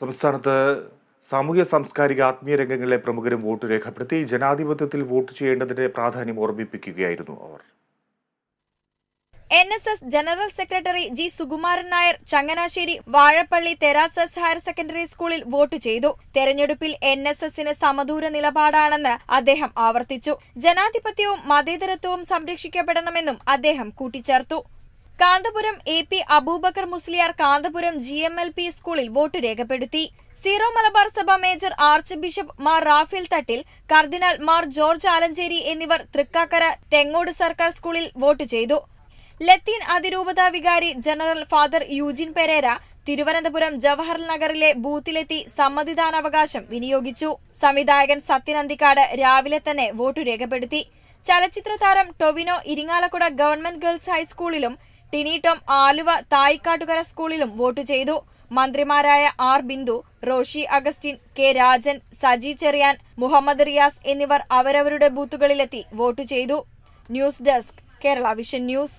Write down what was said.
സംസ്ഥാനത്ത് സാമൂഹ്യ സാംസ്കാരിക ആത്മീയ രംഗങ്ങളിലെ പ്രമുഖരും വോട്ട് രേഖപ്പെടുത്തി ജനാധിപത്യത്തിൽ വോട്ട് ചെയ്യേണ്ടതിന്റെ പ്രാധാന്യം ഓർമ്മിപ്പിക്കുകയായിരുന്നു അവർ. N S S general secretary G Sukumaran Nair Changanassery Vazhappally Teresa's higher secondary സ്കൂളിൽ വോട്ട് ചെയ്തു. തെരഞ്ഞെടുപ്പിൽ എൻ എസ് എസിന് സമദൂര നിലപാടാണെന്ന് അദ്ദേഹം ആവർത്തിച്ചു. ജനാധിപത്യവും മതേതരത്വവും സംരക്ഷിക്കപ്പെടണമെന്നും അദ്ദേഹം കൂട്ടിച്ചേർത്തു. Kanthapuram A P Abubakar Musliyar Kanthapuram G M L P സ്കൂളിൽ വോട്ട് രേഖപ്പെടുത്തി. Syro Malabar Sabha major archbishop Mar Raphael Thattil കർദിനാൾ മാർ ജോർജ് ആലഞ്ചേരി എന്നിവർ തൃക്കാക്കര തെങ്ങോട് സർക്കാർ സ്കൂളിൽ വോട്ട് ചെയ്തു. ലത്തീൻ അതിരൂപത വികാരി general father Eugene Pereira Thiruvananthapuram Jawahar നഗറിലെ ബൂത്തിലെത്തി സമ്മതിദാനാവകാശം വിനിയോഗിച്ചു. സംവിധായകൻ സത്യനന്ദിക്കാട് രാവിലെ തന്നെ വോട്ടു രേഖപ്പെടുത്തി. ചലച്ചിത്ര താരം ടൊവിനോ ഇരിങ്ങാലക്കുട ഗവൺമെന്റ് ഗേൾസ് ഹൈസ്കൂളിലും ടിനി ടോം ആലുവ തായിക്കാട്ടുകര സ്കൂളിലും വോട്ട് ചെയ്തു. മന്ത്രിമാരായ R Bindu Roshy Augustine K Rajan Saji Cherian Muhammad Riyas എന്നിവർ അവരവരുടെ ബൂത്തുകളിലെത്തി വോട്ട് ചെയ്തു. News desk Kerala vision news.